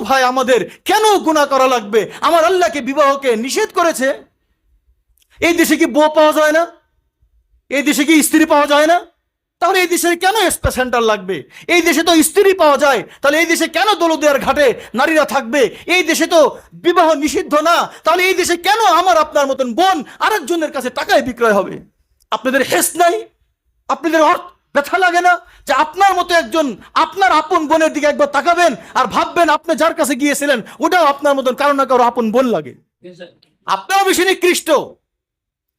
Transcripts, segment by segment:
ভাই আমাদের কেন গুণা করা লাগবে? আমার আল্লাহকে বিবাহকে নিষেধ করেছে। এই দেশে কি বউ পাওয়া যায় না? এই দেশে কি স্ত্রী পাওয়া যায় না? তাহলে এই দেশে কেন স্পা সেন্টার লাগবে? এই দেশে তো স্ত্রী পাওয়া যায়, তাহলে এই দেশে কেন দোলদিয়ার ঘাটে নারীরা থাকবে? এই দেশে তো বিবাহ নিষিদ্ধ না, তাহলে এই দেশে কেন আমার আপনার মতন বোন আরেকজনের কাছে টাকায় বিক্রয় হবে? আপনাদের হেস নাই? আপনাদের অর্থ ব্যথা লাগে না? যে আপনার মতো একজন আপনার আপন বোনের দিকে একবার তাকাবেন আর ভাববেন আপনি যার কাছে গিয়েছিলেন ওটাও আপনার মতন কারও না কারও আপন বোন লাগে। আপনারও বেশি নিকৃষ্ট।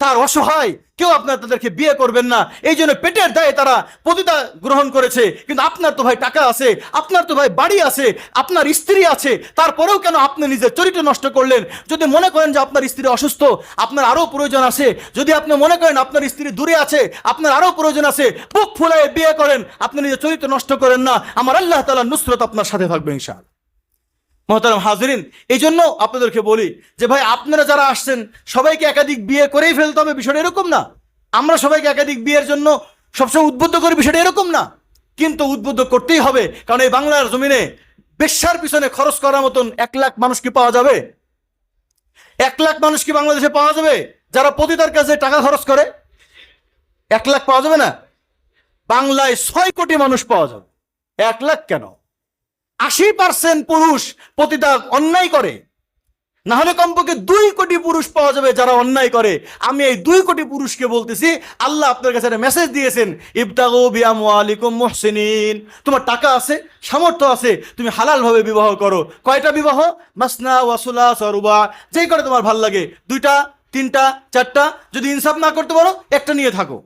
তার অসহায়, কেউ আপনার তাদেরকে বিয়ে করবেন না। এই জন্য পেটের দায়ে তারা পতিতা গ্রহণ করেছে। কিন্তু আপনার তো ভাই টাকা আছে, আপনার তো ভাই বাড়ি আছে, আপনার স্ত্রী আছে, তারপরেও কেন আপনি নিজের চরিত্র নষ্ট করলেন? যদি মনে করেন যে আপনার স্ত্রী অসুস্থ, আপনার আরও প্রয়োজন আছে। যদি আপনি মনে করেন আপনার স্ত্রী দূরে আছে, আপনার আরও প্রয়োজন আছে, বুক ফুলায় বিয়ে করেন, আপনি নিজের চরিত্র নষ্ট করেন না। আমার আল্লাহ তালা নুসরত আপনার সাথে থাকবে ইনশাল মহতারাম হাজরিন এই জন্য আপনাদেরকে বলি যে ভাই, আপনারা যারা আসছেন, সবাইকে একাধিক বিয়ে করেই ফেলতে হবে, বিষয়টা এরকম না। আমরা সবাইকে একাধিক বিয়ের জন্য সবসময় উদ্বুদ্ধ করি, বিষয়টা এরকম না। কিন্তু উদ্বুদ্ধ করতেই হবে, কারণ এই বাংলার জমিনে বেশ্যার পিছনে খরচ করার মতন এক লাখ মানুষ কি পাওয়া যাবে? এক লাখ মানুষ কি বাংলাদেশে পাওয়া যাবে? যারা পতিতার কাছে টাকা খরচ করে, এক লাখ পাওয়া যাবে না? বাংলায় ছয় কোটি মানুষ পাওয়া যাবে। এক লাখ কেন? আশি পার্সেন্ট পুরুষ প্রতিটা অন্যায় করে। না হলে কমপক্ষে দুই কোটি পুরুষ পাওয়া যাবে যারা অন্যায় করে। আমি এই দুই কোটি পুরুষকে বলতেছি, আল্লাহ আপনার কাছে একটা মেসেজ দিয়েছেন, ইবতাগু বিয়াম আলাইকুম মুহসিনিন। তোমার টাকা আছে, সামর্থ্য আছে, তুমি হালালভাবে বিবাহ করো। কয়টা বিবাহ? মাসনা ওয়াসুলা সরুবা যেই করে তোমার ভালো লাগে, দুইটা, তিনটা, চারটা, যদি ইনসাফ না করতে পারো, একটা নিয়ে থাকো।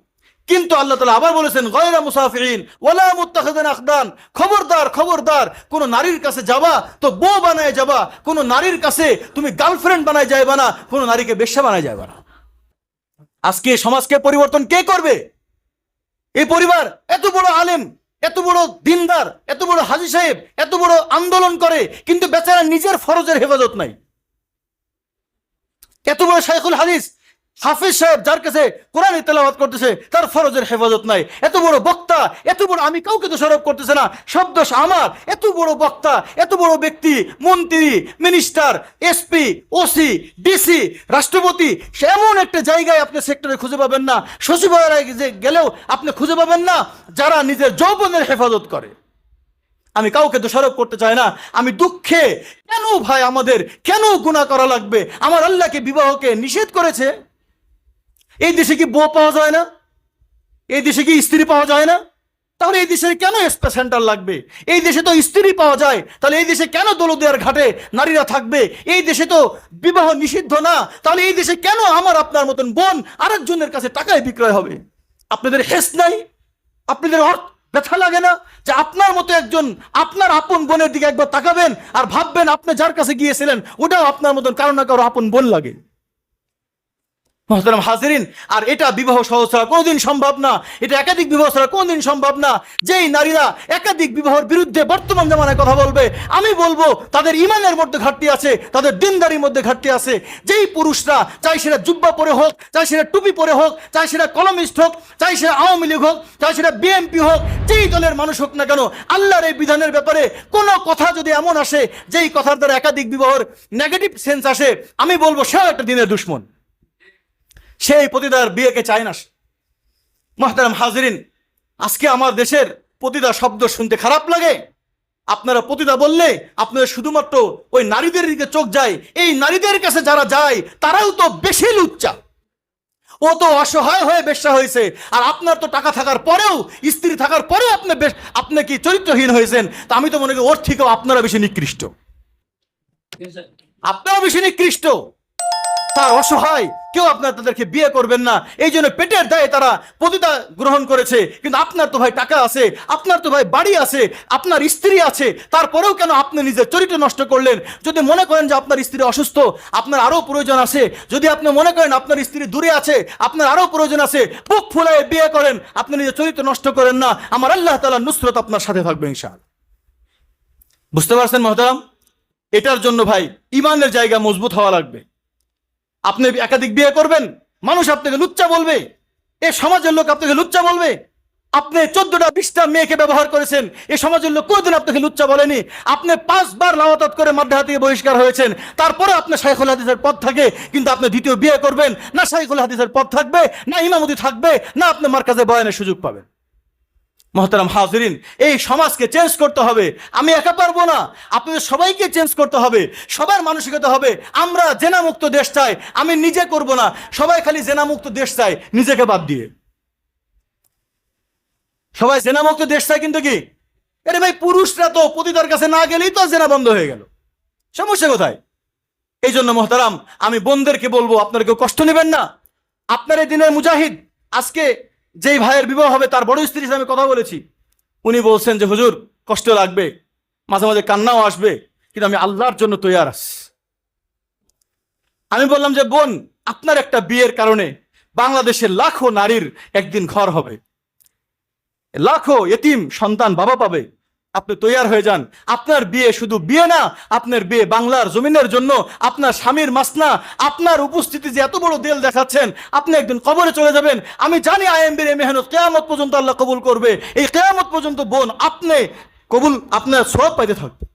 কিন্তু আল্লাহ তালা আবার বলেছেন, গয়রা মুসাফিরিন, ওয়ালা মুত্তাখিদিন আখদান। খবরদার খবরদার, কোন নারীর কাছে যাবা তো বউ বানায় যাবা, কোন নারীর কাছে তুমি গার্লফ্রেন্ড বানায় যাইবা না, কোন নারীকে বেশ্যা বানায় যাবা না। আজকে সমাজকে পরিবর্তন কে করবে? এই পরিবার এত বড় আলেম, এত বড় দিনদার, এত বড় হাজি সাহেব, এত বড় আন্দোলন করে, কিন্তু বেচারা নিজের ফরজের হেফাজত নাই। এত বড় শাইখুল হাদিস হাফিজ সাহেব, যার কাছে কোরআন তেলাওয়াত করতেছে, তার ফরজের হেফাজত নাই। এত বড় বক্তা, এত বড়, আমি কাউকে দোষারোপ করতেছে না। সব দোষ আমার। এত বড় বক্তা, এত বড় ব্যক্তি, মন্ত্রী, মিনিস্টার, এসপি, ওসি, ডিসি, রাষ্ট্রপতি এমন একটা জায়গায় আপনি সেক্টরে খুঁজে পাবেন না। সচিবালয়ে গেলেও আপনি খুঁজে পাবেন না, যারা নিজের যৌবনের হেফাজত করে। আমি কাউকে দোষারোপ করতে চাই না। আমি দুঃখে, কেন ভাই আমাদের, কেন গুণা করা লাগবে? আমার আল্লাহকে বিবাহকে নিষেধ করেছে? এই দেশে কি বউ পাওয়া যায় না? এই দেশে কি স্ত্রী পাওয়া যায় না? তাহলে এই দেশে কেন স্পা সেন্টার লাগবে? এই দেশে তো স্ত্রী পাওয়া যায়। তাহলে এই দেশে কেন দোলদিয়ার ঘাটে নারীরা থাকবে? এই দেশে তো বিবাহ নিষিদ্ধ না। তাহলে এই দেশে কেন আমার আপনার মতন বোন আরেকজনের কাছে টাকায় বিক্রয় হবে? আপনাদের হেস নাই? আপনাদের অর্থ ব্যথা লাগে না? যে আপনার মতো একজন, আপনার আপন বোনের দিকে একবার তাকাবেন আর ভাববেন আপনি যার কাছে গিয়েছিলেন, ওটাও আপনার মতন কারও না কারও আপন বোন লাগে। মহতারাম হাজিরিন। আর এটা বিবাহ সহজ ছাড়া কোনোদিন সম্ভব না। এটা একাধিক বিবাহ ছাড়া কোনোদিন সম্ভব না। যেই নারীরা একাধিক বিবাহের বিরুদ্ধে বর্তমান জামানায় কথা বলবে, আমি বলব, তাদের ইমানের মধ্যে ঘাটতি আছে, তাদের দিনদারির মধ্যে ঘাটতি আছে। যেই পুরুষরা চাই সেটা জুব্বা পরে হোক চাই সেটা টুপি পরে হোক চাই সেটা কলমিস্ট হোক চাই সেটা আওয়ামী লীগ হোক চাই সেটা বিএনপি হোক, যেই দলের মানুষ হোক না কেন, আল্লাহর এই বিধানের ব্যাপারে কোনো কথা যদি এমন আসে, যেই কথার দ্বারা একাধিক বিবাহের নেগেটিভ সেন্স আসে, আমি বলব, সেও একটা দিনের দুশ্মন। সেই পতিতার বিয়েকে চায় না মহতারাম হাজরিন আজকে আমার দেশের পতিতা শব্দ শুনতে খারাপ লাগে। আপনারা পতিতা বললে আপনাদের শুধুমাত্র ওই নারীদের দিকে চোখ যায় এই নারীদের কাছে যারা যায় তারাও তো বেশি লুচ্চা। ও তো অসহায় হয়ে বেশ্যা হয়েছে আর আপনার তো টাকা থাকার পরেও স্ত্রী থাকার পরেও আপনি বেশ আপনি কি চরিত্রহীন হয়েছেন তা আমি তো মনে করি ওর থেকেও আপনারা বেশি নিকৃষ্ট। আপনারা বেশি নিকৃষ্ট। তার অসহায়। কেউ আপনার তাদেরকে বিয়ে করবেন না। এই জন্য পেটের দায়ে তারা পতিতা গ্রহণ করেছে। কিন্তু আপনার তো ভাই টাকা আছে, আপনার তো ভাই বাড়ি আছে, আপনার স্ত্রী আছে। তারপরেও কেন আপনি নিজের চরিত্র নষ্ট করলেন? যদি মনে করেন যে আপনার স্ত্রী অসুস্থ, আপনার আরও প্রয়োজন আছে। যদি আপনি মনে করেন আপনার স্ত্রী দূরে আছে, আপনার আরও প্রয়োজন আছে, বুক ফুলায় বিয়ে করেন, আপনি নিজের চরিত্র নষ্ট করেন না। আমার আল্লাহ তালা নুসরত আপনার সাথে থাকবে ইনশাল বুঝতে পারছেন মহতারাম? এটার জন্য ভাই ইমানের জায়গা মজবুত হওয়া লাগবে। আপনি একাধিক বিয়ে করবেন, মানুষ আপনাকে লুচ্চা বলবে, এ সমাজের লোক আপনাকে লুচ্চা বলবে। আপনি চোদ্দটা, বিশটা মেয়েকে ব্যবহার করেছেন, এ সমাজের লোক কোনদিন আপনাকে লুচ্চা বলেনি। আপনি পাঁচবার লাওয়াতাত করে মাদ্রাসা থেকে বহিষ্কার হয়েছেন তারপরে আপনার শাইখুল হাদিসের পথ থাকে, কিন্তু আপনি দ্বিতীয় বিয়ে করবেন, না শাইখুল হাদিসের পথ থাকবে, না ইমামতি থাকবে, না আপনি মার্কাজে বয়ানের সুযোগ পাবেন। মহতারাম হাজরিন, এই সমাজকে চেঞ্জ করতে হবে। আমি একা পারব না। আপনাদের সবাইকে চেঞ্জ করতে হবে। সবার মানসিকতা হবে, আমরা জেনামুক্ত দেশ চাই, আমি নিজে করব না। সবাই খালি জেনামুক্ত দেশ চাই নিজেকে বাদ দিয়ে। সবাই জেনামুক্ত দেশ চাই কিন্তু কি? আরে ভাই, পুরুষরা তো পতিতার কাছে না গেলেই তো জেনা বন্ধ হয়ে গেল। সমস্যা কোথায়? এই জন্য মহতারাম, আমি বোনদেরকে বলব, আপনারা কেউ কষ্ট নেবেন না। আপনার এই দিনের মুজাহিদ, আজকে যেই ভাইয়ের বিবাহ হবে, তার বড় স্ত্রীর আমি কথা বলেছি। উনি বলছেন যে, হুজুর, কষ্ট লাগবে, মাঝে মাঝে কান্নাও আসবে, কিন্তু আমি আল্লাহর জন্য তৈয়ার আছি। আমি বললাম যে, বোন, আপনার একটা বিয়ের কারণে বাংলাদেশের লাখো নারীর একদিন ঘর হবে। লাখো এতিম সন্তান বাবা পাবে আপনি তৈয়ার হয়ে যান। আপনার বিয়ে শুধু বিয়ে না, আপনার বিয়ে বাংলার জমিনের জন্য, আপনার স্বামীর মাসনা, আপনার উপস্থিতি যে এত বড় দেল দেখাচ্ছেন, আপনি একদিন কবরে চলে যাবেন। আমি জানি আইএমবির এ মেহনত কেয়ামত পর্যন্ত আল্লাহ কবুল করবে। এই কেয়ামত পর্যন্ত বোন, আপনি কবুল, আপনার সব পাইতে থাকবে